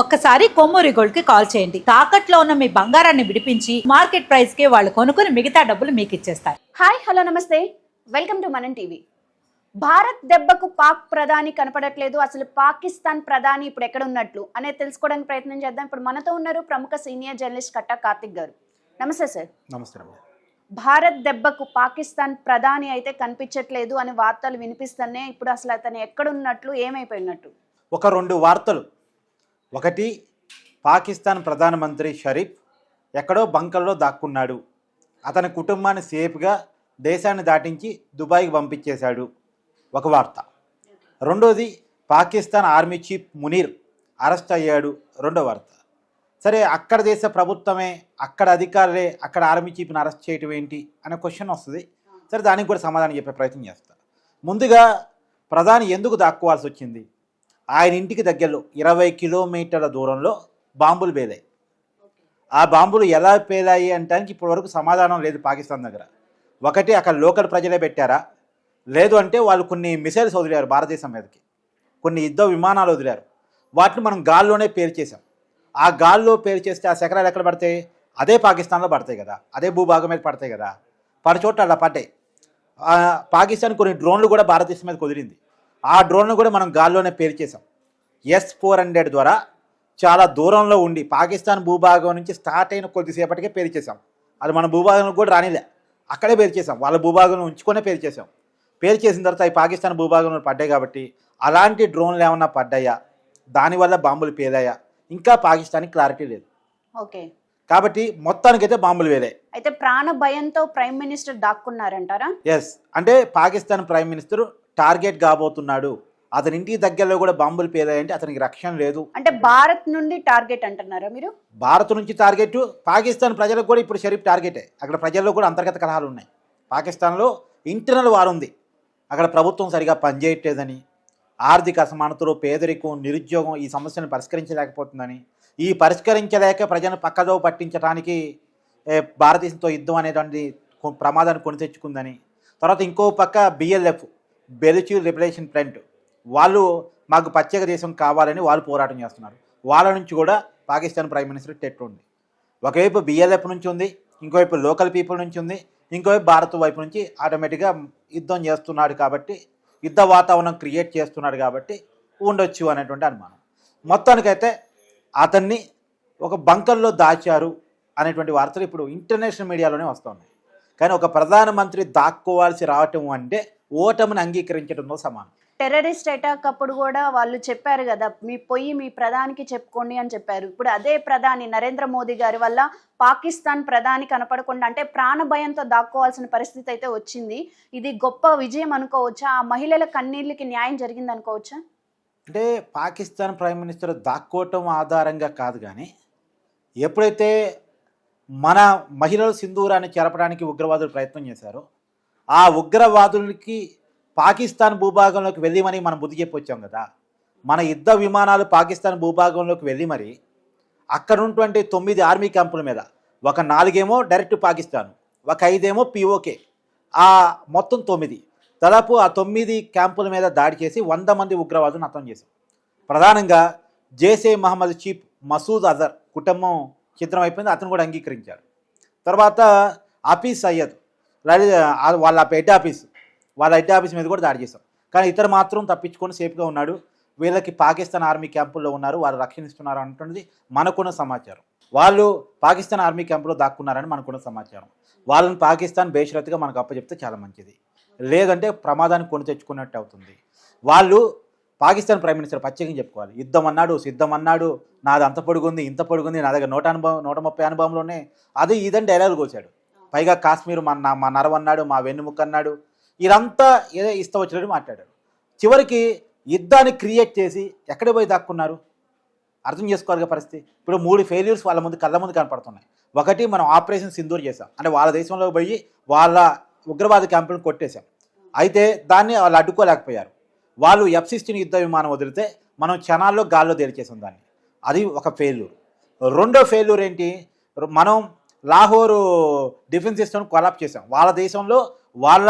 ఒక్కసారి కొమ్మూరి గోల్డ్కి కాల్ చేయండి. తాకట్లో ఉన్న మీ బంగారాన్ని విడిపించి మార్కెట్ ప్రైస్కి వాళ్ళు కొనుక్కుని మిగతా డబ్బులు మీకు ఇచ్చేస్తారు హాయ్ హలో నమస్తే. Welcome to Manam TV. Bharat దెబ్బకు పాక్ ప్రధాని కనపడట్లేదు. అసలు పాకిస్తాన్ ప్రధాని ఇప్పుడు ఎక్కడ ఉన్నట్లు అనేది తెలుసుకోవడానికి ప్రయత్నం చేద్దాం. ఇప్పుడు మనతో ఉన్నారు ప్రముఖ సీనియర్ జర్నలిస్ట్ కట్టా కార్తిక్ గారు. నమస్తే సార్. నమస్తే భారత్ దెబ్బకు పాకిస్తాన్ ప్రధాని అయితే కనిపించట్లేదు అని వార్తలు వినిపిస్తున్నాయి. ఇప్పుడు అసలు అతను ఎక్కడ ఉన్నట్లు ఏమైపోయినట్టు? ఒక రెండు వార్తలు. ఒకటి పాకిస్తాన్ ప్రధానమంత్రి షరీఫ్ ఎక్కడో బంకల్లో దాక్కున్నాడు. అతని కుటుంబాన్ని సేఫ్గా దేశాన్ని దాటించి దుబాయ్కి పంపించేశాడు. ఒక వార్త. రెండోది Pakistan army chief Munir arrest అయ్యాడు. రెండో వార్త. సరే అక్కడ దేశ ప్రభుత్వమే అక్కడ అధికారులే అక్కడ ఆర్మీ చీఫ్ని అరెస్ట్ చేయటం ఏంటి అనే క్వశ్చన్ వస్తుంది. సరే దానికి కూడా సమాధానం చెప్పే ప్రయత్నం చేస్తా. ముందుగా ప్రధాని ఎందుకు దాక్కోవాల్సి వచ్చింది? ఆయన ఇంటికి దగ్గరలో ఇరవై కిలోమీటర్ల దూరంలో బాంబులు పేలాయి. ఆ బాంబులు ఎలా పేలాయి అంటానికి ఇప్పటివరకు సమాధానం లేదు పాకిస్తాన్ దగ్గర. ఒకటి అక్కడ లోకల్ ప్రజలే పెట్టారా? లేదు అంటే వాళ్ళు కొన్ని మిసైల్స్ వదిలారు భారతదేశం మీదకి. కొన్ని యుద్ధ విమానాలు వదిలారు. వాటిని మనం గాల్లోనే పేల్చేసాం ఆ గాల్లో పేల్చేస్తే ఆ శకరాలు ఎక్కడ పడతాయి? అదే పాకిస్తాన్లో పడతాయి కదా. అదే భూభాగం మీద పడతాయి కదా. పడి అలా పడ్డాయి. పాకిస్తాన్ కొన్ని డ్రోన్లు కూడా భారతదేశం మీద కుదిరింది ఆ డ్రోన్లు కూడా మనం గాల్లోనే పేల్చేసాం ఎస్ ఫోర్ హండ్రెడ్ ద్వారా చాలా దూరంలో ఉండి పాకిస్తాన్ భూభాగం నుంచి స్టార్ట్ అయిన కొద్దిసేపటికే పేల్చేసాం అది మన భూభాగంలో కూడా రానిలే. అక్కడే పేల్చేసాం వాళ్ళ భూభాగంలో ఉంచుకొనే పేల్చేసాం పేల్చేసిన తర్వాత అవి పాకిస్తాన్ భూభాగంలో పడ్డాయి కాబట్టి అలాంటి డ్రోన్లు ఏమన్నా పడ్డాయా? దానివల్ల బాంబులు పేలాయా? ఇంకా పాకిస్తాన్కి క్లారిటీ లేదు. ఓకే. కాబట్టి మొత్తానికైతే బాంబులు వేలాయి అయితే ప్రాణ భయంతో ప్రైమ్ మినిస్టర్ దాక్కున్నారంటారా? ఎస్ అంటే పాకిస్తాన్ ప్రైమ్ మినిస్టర్ టార్గెట్ కాబోతున్నాడు. అతని ఇంటికి దగ్గరలో కూడా బాంబులు పేలాయంటే అతనికి రక్షణ లేదు. అంటే భారత్ నుండి టార్గెట్ అంటున్నారా మీరు? భారత్ నుంచి టార్గెట్ పాకిస్తాన్ ప్రజలకు కూడా ఇప్పుడు షరీఫ్ టార్గెటే. అక్కడ ప్రజల్లో కూడా అంతర్గత కలహాలు ఉన్నాయి. పాకిస్తాన్లో ఇంటర్నల్ వార్ ఉంది. అక్కడ ప్రభుత్వం సరిగా పనిచేయట్లేదని ఆర్థిక అసమానతలు పేదరికం నిరుద్యోగం ఈ సమస్యను పరిష్కరించలేకపోతుందని ఈ పరిష్కరించలేక ప్రజలను పక్కదో పట్టించడానికి భారతదేశంతో యుద్ధం అనేటువంటి ప్రమాదాన్ని కొని తెచ్చుకుందని తర్వాత ఇంకో పక్క బిఎల్ఎఫ్ బెలుచు లిబరేషన్ ఫ్రంట్ వాళ్ళు మాకు ప్రత్యేక దేశం కావాలని వాళ్ళు పోరాటం చేస్తున్నారు. వాళ్ళ నుంచి కూడా పాకిస్తాన్ ప్రైమ్ మినిస్టర్ టెట్ ఉంది. ఒకవైపు బిఎల్ఎఫ్ నుంచి ఉంది ఇంకోవైపు లోకల్ పీపుల్ నుంచి ఉంది ఇంకోవైపు భారత్ వైపు నుంచి ఆటోమేటిక్గా యుద్ధం చేస్తున్నాడు కాబట్టి యుద్ధ వాతావరణం క్రియేట్ చేస్తున్నాడు కాబట్టి ఉండొచ్చు అనేటువంటి అనుమానం. మొత్తానికైతే అతన్ని ఒక బంకర్లో దాచారు అనేటువంటి వార్తలు ఇప్పుడు ఇంటర్నేషనల్ మీడియాలోనే వస్తున్నాయి కానీ ఒక ప్రధానమంత్రి దాక్కోవాల్సి రావటం అంటే ఓటమిని అంగీకరించడంతో సమానం. టెర్రరిస్ట్ అటాక్ అప్పుడు కూడా వాళ్ళు చెప్పారు కదా మీ పొయ్యి మీ ప్రధానికి చెప్పుకోండి అని చెప్పారు. ఇప్పుడు అదే ప్రధాని నరేంద్ర మోదీ గారి వల్ల పాకిస్తాన్ ప్రధాని కనపడకుండా అంటే ప్రాణ భయంతో దాక్కోవాల్సిన పరిస్థితి అయితే వచ్చింది. ఇది గొప్ప విజయం అనుకోవచ్చా? ఆ మహిళల కన్నీళ్ళకి న్యాయం జరిగింది అనుకోవచ్చా? అంటే పాకిస్తాన్ ప్రైమ్ మినిస్టర్ దాక్కోవటం ఆధారంగా కాదు కానీ ఎప్పుడైతే మన మహిళలు సింధూరాన్ని చెరపడానికి ఉగ్రవాదులు ప్రయత్నం చేశారు. ఆ ఉగ్రవాదులకి పాకిస్తాన్ భూభాగంలోకి వెళ్ళి మరి మనం బుద్ధి చెప్పొచ్చాం కదా. మన యుద్ధ విమానాలు పాకిస్తాన్ భూభాగంలోకి వెళ్ళి మరి అక్కడ ఉన్నటువంటి తొమ్మిది ఆర్మీ క్యాంపుల మీద ఒక నాలుగేమో డైరెక్ట్ పాకిస్తాన్ ఒక ఐదేమో పిఓకే ఆ మొత్తం తొమ్మిది దాదాపు ఆ తొమ్మిది క్యాంపుల మీద దాడి చేసి వంద మంది ఉగ్రవాదులను హతం చేశారు. ప్రధానంగా జేసే మహమ్మద్ చీఫ్ మసూద్ అజర్ కుటుంబం చిత్రం అయిపోయింది అతను కూడా అంగీకరించాడు. తర్వాత ఆఫీస్ అయ్యదు. ఆ వాళ్ళ హెడ్ ఆఫీస్ వాళ్ళ హెడ్ ఆఫీస్ మీద కూడా దాడి చేశాం. కానీ ఇతరు మాత్రం తప్పించుకొని సేఫ్గా ఉన్నాడు. వీళ్ళకి పాకిస్తాన్ ఆర్మీ క్యాంపుల్లో ఉన్నారు వాళ్ళు రక్షణిస్తున్నారు అంటున్నది మనకున్న సమాచారం. వాళ్ళు పాకిస్తాన్ ఆర్మీ క్యాంపులో దాక్కున్నారని మనకున్న సమాచారం. వాళ్ళని పాకిస్తాన్ బేషరత్గా మనకు అప్పచెప్తే చాలా మంచిది. లేదంటే ప్రమాదాన్ని కొని తెచ్చుకున్నట్టు అవుతుంది. వాళ్ళు పాకిస్తాన్ ప్రైమ్ మినిస్టర్ ప్రత్యేకంగా చెప్పుకోవాలి. యుద్ధం అన్నాడు సిద్ధం అన్నాడు నాది అంత పొడుగుంది ఇంత పొడుగుంది నా దగ్గర నూట అనుభవం నూట ముప్పై అనుభవంలోనే అది ఇదని డైలాగులు కోసాడు పైగా కాశ్మీర్ మా నా- మా నరవ అన్నాడు మా వెన్నుముక్క అన్నాడు ఇదంతా ఏదో ఇష్టం వచ్చినట్టు మాట్లాడాడు. చివరికి యుద్ధాన్ని క్రియేట్ చేసి ఎక్కడ పోయి దాక్కున్నారు? అర్థం చేసుకోవాలి పరిస్థితి. ఇప్పుడు మూడు ఫెయిల్యూర్స్ వాళ్ళ ముందు కళ్ళ ముందు కనపడుతున్నాయి. ఒకటి మనం ఆపరేషన్ సింధూర్ చేసాం అంటే వాళ్ళ దేశంలో పోయి వాళ్ళ ఉగ్రవాద క్యాంపులను కొట్టేశాం. అయితే దాన్ని వాళ్ళు అడ్డుకోలేకపోయారు. వాళ్ళు ఎఫ్ సిక్స్టీన్ యుద్ధ విమానం వదిలితే మనం క్షణాల్లో గాల్లో తేల్చేసాం దాన్ని. అది ఒక ఫెయిల్యూర్ రెండో ఫెయిల్యూర్ ఏంటి? మనం లాహోర్ డిఫెన్స్ సిస్టమ్ కొలాప్ చేసాం. వాళ్ళ దేశంలో వాళ్ళ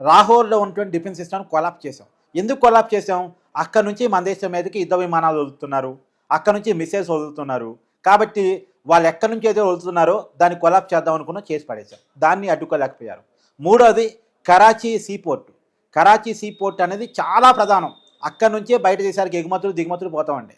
లాహోర్లో ఉన్నటువంటి డిఫెన్స్ సిస్టమ్ కొలాప్ చేసాం. ఎందుకు కొలాప్ చేసాం? అక్కడ నుంచి మన దేశం మీదకి యుద్ధ విమానాలు వదులుతున్నారు. అక్కడ నుంచి మిసైల్స్ వదులుతున్నారు. కాబట్టి వాళ్ళు ఎక్కడి నుంచి అయితే వదులుతున్నారో దాన్ని కొలాప్ చేద్దాం అనుకున్నా చేసి పడేశారు దాన్ని అడ్డుకోలేకపోయారు. మూడోది Karachi seaport Karachi sea port అనేది చాలా ప్రధానం. అక్కడ నుంచే బయట దేశాలకు ఎగుమతులు దిగుమతులు పోతామండి.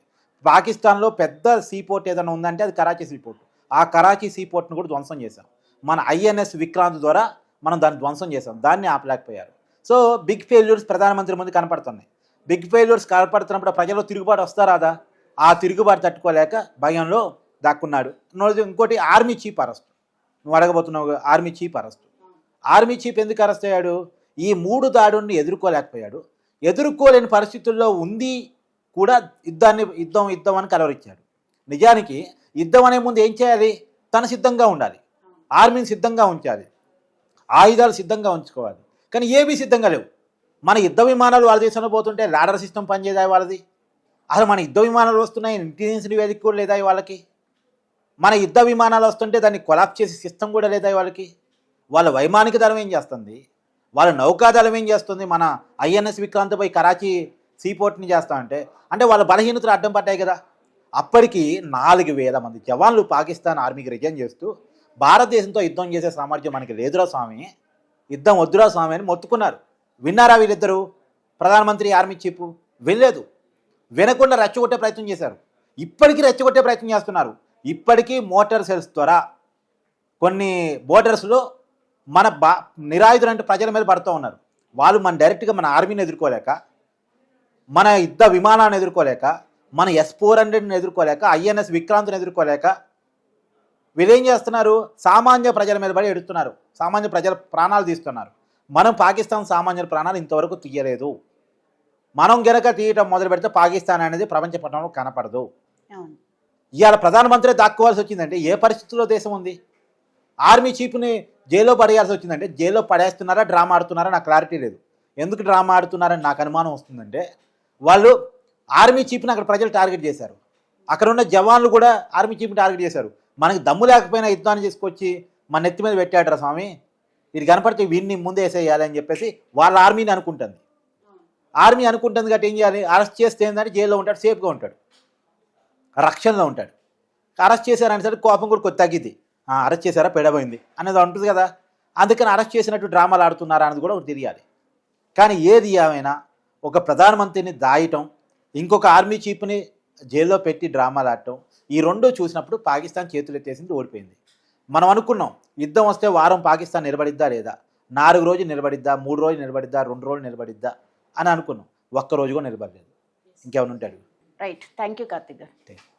పాకిస్తాన్లో పెద్ద సీ పోర్ట్ ఏదైనా ఉందంటే అది కరాచీ సీ పోర్ట్. ఆ కరాచీ సీ పోర్ట్ను కూడా ధ్వంసం చేశాం. మన ఐఎన్ఎస్ విక్రాంత్ ద్వారా మనం దాన్ని ధ్వంసం చేసాం దాన్ని ఆపలేకపోయారు. సో బిగ్ ఫెయిల్యూర్స్ ప్రధానమంత్రి ముందు కనపడుతున్నాయి. బిగ్ ఫెయిల్యూర్స్ కనపడుతున్నప్పుడు ప్రజల్లో తిరుగుబాటు వస్తారాదా ఆ తిరుగుబాటు తట్టుకోలేక భయంలో దాక్కున్నాడు. ఇంకోటి ఆర్మీ చీఫ్ అరెస్ట్. నువ్వు అడగబోతున్నావు army chief arrest. Army chief ఎందుకు అరెస్ట్ అయ్యాడు? ఈ మూడు దాడుల్ని ఎదుర్కోలేకపోయాడు. ఎదుర్కోలేని పరిస్థితుల్లో ఉంది కూడా యుద్ధాన్ని యుద్ధం యుద్ధం అని కలవరించాడు నిజానికి యుద్ధం అనే ముందు ఏం చేయాలి? తను సిద్ధంగా ఉండాలి. ఆర్మీని సిద్ధంగా ఉంచాలి. ఆయుధాలు సిద్ధంగా ఉంచుకోవాలి. కానీ ఏవి సిద్ధంగా లేవు. మన యుద్ధ విమానాలు వాళ్ళ దేశంలో పోతుంటే లాడర్ సిస్టమ్ పనిచేదా వాళ్ళది? అసలు మన యుద్ధ విమానాలు వస్తున్నాయి ఇంటెలిజెన్స్ నివేదిక కూడా లేదా వాళ్ళకి? మన యుద్ధ విమానాలు వస్తుంటే దాన్ని కొలాప్ చేసే సిస్టమ్ కూడా లేదా వాళ్ళకి? వాళ్ళ వైమానిక దళం ఏం చేస్తుంది? వాళ్ళ నౌకాదళం ఏం చేస్తుంది? మన ఐఎన్ఎస్ విక్రాంత్పై కరాచీ సీపోర్ట్ని చేస్తా అంటే అంటే వాళ్ళ బలహీనతలు అడ్డం పడ్డాయి కదా. అప్పటికి నాలుగు వేల మంది జవాన్లు పాకిస్తాన్ ఆర్మీకి రిజైన్ చేస్తూ భారతదేశంతో యుద్ధం చేసే సామర్థ్యం మనకి లేదురా స్వామి. యుద్ధం వద్దురా స్వామి అని మొత్తుకున్నారు. విన్నారా వీళ్ళిద్దరూ? ప్రధానమంత్రి ఆర్మీ చీఫ్ వెళ్ళలేదు వినకుండా రెచ్చగొట్టే ప్రయత్నం చేశారు. ఇప్పటికీ రెచ్చగొట్టే ప్రయత్నం చేస్తున్నారు. ఇప్పటికీ మోటార్ సెల్స్ ద్వారా కొన్ని బోర్డర్స్లో మన బా నిరాయుధులు అంటే ప్రజల మీద పడుతూ ఉన్నారు. వాళ్ళు మన డైరెక్ట్గా మన ఆర్మీని ఎదుర్కోలేక మన యుద్ధ విమానాన్ని ఎదుర్కోలేక మన ఎస్ ఫోర్ హండ్రెడ్ని ఎదుర్కోలేక ఐఎన్ఎస్ విక్రాంత్ని ఎదుర్కోలేక వీళ్ళేం చేస్తున్నారు? సామాన్య ప్రజల మీద పడి ఎడుతున్నారు. సామాన్య ప్రజల ప్రాణాలు తీస్తున్నారు. మనం పాకిస్తాన్ సామాన్యుల ప్రాణాలు ఇంతవరకు తీయలేదు. మనం గనక తీయటం మొదలు పెడితే పాకిస్తాన్ అనేది ప్రపంచ పట్టణంలో కనపడదు. ఇవాళ ప్రధానమంత్రి దాక్కోవాల్సి వచ్చిందంటే ఏ పరిస్థితుల్లో దేశం ఉంది? ఆర్మీ చీఫ్ని జైల్లో పడేయాల్సి వచ్చిందంటే జైల్లో పడేస్తున్నారా డ్రామా ఆడుతున్నారా నాకు క్లారిటీ లేదు. ఎందుకు డ్రామా ఆడుతున్నారని నాకు అనుమానం వస్తుందంటే వాళ్ళు ఆర్మీ చీఫ్ని అక్కడ ప్రజలు టార్గెట్ చేశారు. అక్కడ ఉన్న జవాన్లు కూడా ఆర్మీ చీఫ్ని టార్గెట్ చేశారు. మనకి దమ్ము లేకపోయినా యుద్ధాన్ని తీసుకొచ్చి మన నెత్తి మీద పెట్టాడరా స్వామి. ఇది కనపడితే వీడిని ముందేసేయాలి అని చెప్పేసి వాళ్ళ ఆర్మీని అనుకుంటుంది. ఆర్మీ అనుకుంటుంది కాబట్టి ఏం చేయాలి? అరెస్ట్ చేస్తే ఏంటంటే జైల్లో ఉంటాడు సేఫ్గా ఉంటాడు. రక్షణలో ఉంటాడు. అరెస్ట్ చేశారని సరే కోపం కూడా కొద్ది తగ్గిద్ది. అరెస్ట్ చేశారా? పెడబోయింది. అనేది ఉంటుంది కదా. అందుకని అరెస్ట్ చేసినట్టు డ్రామాలు ఆడుతున్నారా అనేది కూడా తెలియాలి. కానీ ఏది ఏమైనా ఒక ప్రధానమంత్రిని దాయటం ఇంకొక ఆర్మీ చీఫ్ని జైల్లో పెట్టి డ్రామాలు ఆడటం ఈ రెండు చూసినప్పుడు పాకిస్తాన్ చేతులు ఎత్తేసింది ఓడిపోయింది. మనం అనుకున్నాం యుద్ధం వస్తే వారం పాకిస్తాన్ నిలబడిద్దా లేదా? నాలుగు రోజులు నిలబడిద్దా? మూడు రోజులు నిలబడిద్దా? రెండు రోజులు నిలబడిద్దా? అని అనుకున్నాం. ఒక్క రోజు కూడా నిలబడలేదు. ఇంకేమైనా ఉంటాడు రైట్ థ్యాంక్ యూ కార్తిక్ గారు థ్యాంక్ యూ